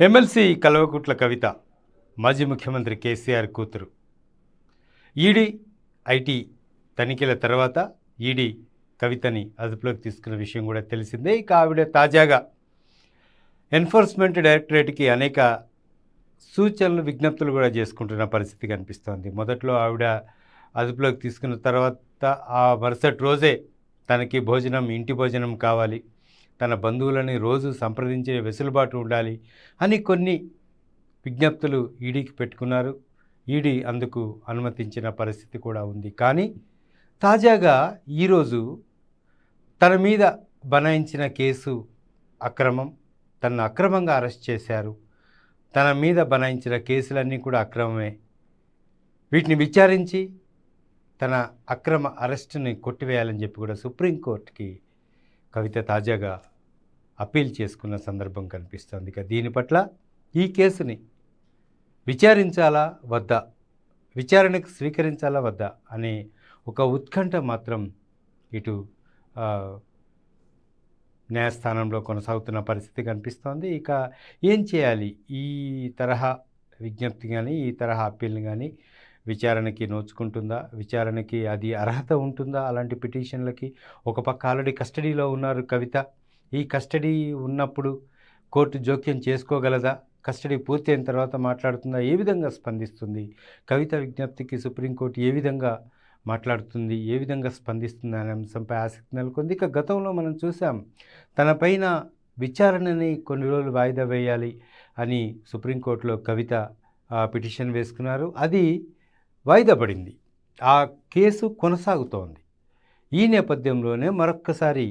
MLC Kalvakuntla కవిత మాజీ ముఖ్యమంత్రి కేసీఆర్ కూతురు. ఈడీ ఐటీ తనిఖీల తర్వాత ఈడీ కవితని అదుపులోకి తీసుకున్న విషయం కూడా తెలిసిందే. ఇక ఆవిడ తాజాగా ఎన్ఫోర్స్మెంట్ డైరెక్టరేట్కి అనేక సూచనలు విజ్ఞప్తులు కూడా చేసుకుంటున్న పరిస్థితి కనిపిస్తోంది. మొదట్లో ఆవిడ అదుపులోకి తీసుకున్న తర్వాత ఆ మరుసటి రోజే తనకి భోజనం ఇంటి భోజనం కావాలి తన బంధువులని రోజు సంప్రదించే వెసులుబాటు ఉండాలి అని కొన్ని విజ్ఞప్తులు ఈడీకి పెట్టుకున్నారు. ఈడీ అందుకు అనుమతించిన పరిస్థితి కూడా ఉంది. కానీ తాజాగా ఈరోజు తన మీద బనాయించిన కేసు అక్రమం తనను అక్రమంగా అరెస్ట్ చేశారు. తన మీద బనాయించిన కేసులన్నీ కూడా అక్రమమే. వీటిని విచారించి తన అక్రమ అరెస్టుని కొట్టివేయాలని చెప్పి కూడా సుప్రీంకోర్టుకి కవిత తాజాగా అప్పీల్ చేసుకున్న సందర్భం కనిపిస్తుంది. ఇక దీని పట్ల ఈ కేసుని విచారించాలా వద్దా? విచారణకు స్వీకరించాలా వద్దా? అనే ఒక ఉత్కంఠ మాత్రం ఇటు న్యాయస్థానంలో కొనసాగుతున్న పరిస్థితి కనిపిస్తోంది. ఇక ఏం చేయాలి? ఈ తరహా విజ్ఞప్తి కానీ ఈ తరహా అప్పీల్ని కానీ విచారణకి నోచుకుంటుందా? విచారణకి అది అర్హత ఉంటుందా? అలాంటి పిటిషన్లకి ఒక పక్క ఆల్రెడీ కస్టడీలో ఉన్నారు కవిత. ఈ కస్టడీ ఉన్నప్పుడు కోర్టు జోక్యం చేసుకోగలదా? కస్టడీ పూర్తయిన తర్వాత మాట్లాడుతుందా? ఏ విధంగా స్పందిస్తుంది? కవిత విజ్ఞప్తికి సుప్రీంకోర్టు ఏ విధంగా మాట్లాడుతుంది? ఏ విధంగా స్పందిస్తుంది? అనే అంశంపై ఆసక్తి నెలకొంది. ఇక గతంలో మనం చూసాం తనపైన విచారణని కొన్ని రోజులు వాయిదా వేయాలి అని సుప్రీంకోర్టులో కవిత పిటిషన్ వేసుకున్నారు. అది వాయిదా పడింది ఆ కేసు కొనసాగుతోంది. ఈ నేపథ్యంలోనే మరొక్కసారి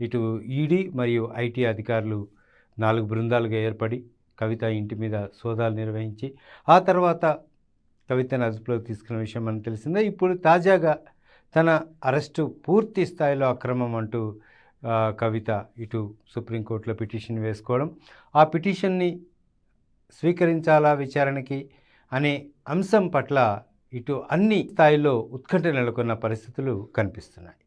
ఇటు ఈడీ మరియు ఐటీ అధికారులు నాలుగు బృందాలుగా ఏర్పడి కవిత ఇంటి మీద సోదాలు నిర్వహించి ఆ తర్వాత కవితను అదుపులోకి తీసుకున్న విషయం మనకు తెలిసిందే. ఇప్పుడు తాజాగా తన అరెస్టు పూర్తి స్థాయిలో అక్రమం అంటూ కవిత ఇటు సుప్రీంకోర్టులో పిటిషన్ వేసుకోవడం ఆ పిటిషన్ని స్వీకరించాలా విచారణకి అనే అంశం పట్ల ఇటు అన్ని స్థాయిలో ఉత్కంఠ నెలకొన్న పరిస్థితులు కనిపిస్తున్నాయి.